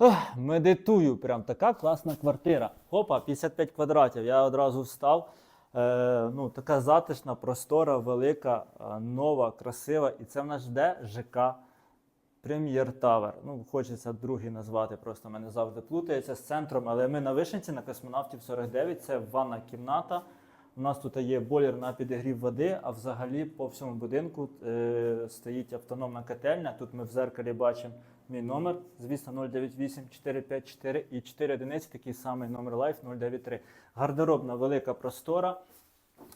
Ох, медитую, прям така класна квартира. Хопа, 55 квадратів. Я одразу встав. Е, ну, така затишна, простора, велика, е, нова, красива. І це в нас де ЖК Прем'єр Тавер. Ну, хочеться другий назвати, просто мене завжди плутається з центром. Але ми на Вишенці, на космонавтів 49, це ванна кімната. У нас тут є бойлер на підігрів води, а взагалі по всьому будинку е, стоїть автономна котельня. Тут ми в зеркалі бачимо мій номер, звісно, 098 454 і 4 одиниці, такий самий номер Life 093. Гардеробна велика простора.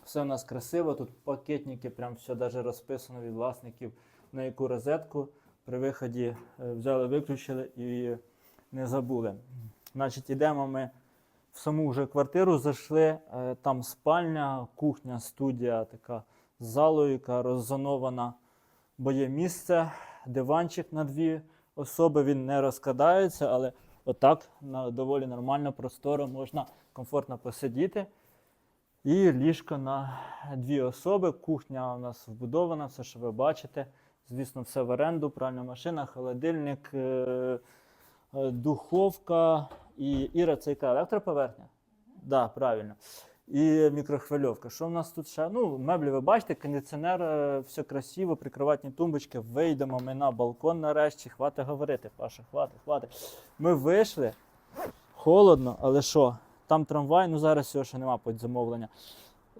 Все у нас красиво. Тут пакетники, прям все даже розписано від власників, на яку розетку при виході е, взяли, виключили і не забули. Значить, йдемо ми в саму вже квартиру, зайшли. е, Там спальня, кухня, студія така з залою, яка роззонована, бо є місце, диванчик на дві особи, він не розкладається, але отак на доволі нормально, просторо можна комфортно посидіти. І ліжко на дві особи. Кухня у нас вбудована, все, що ви бачите. Звісно, все в оренду, пральна машина, холодильник, е, е, духовка і Іра, це яка електроповерхня? Так, да, правильно. І мікрохвильовка. Що в нас тут ще? Ну, меблі ви бачите, кондиціонер, е, все красиво, прикроватні тумбочки. Вийдемо ми на балкон нарешті. Хватить говорити, Паша, хватить, хватить. Ми вийшли, холодно, але що? Там трамвай, ну зараз цього ще нема під замовлення.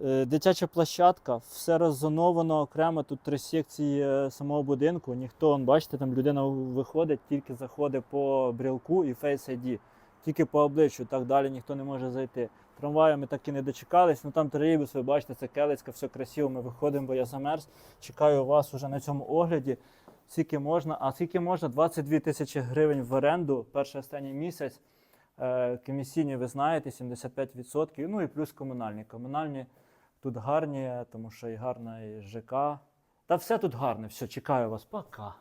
Е, Дитяча площадка, все роззоновано окремо. Тут три секції е, самого будинку. Ніхто, бачите, там людина виходить, тільки заходить по брілку і Face ID. Тільки по обличчю, так далі ніхто не може зайти. Трамваю ми так і не дочекались. Ну там тролейбус, ви бачите, це Келицька, все красиво. Ми виходимо, бо я замерз. Чекаю вас уже на цьому огляді. Скільки можна, а скільки можна? 22 тисячі гривень в оренду перший останній місяць. Е, Комісійні, ви знаєте, 75%. Ну і плюс комунальні. Комунальні тут гарні, тому що і гарна і ЖК. Та все тут гарне. Все, чекаю вас. Пока.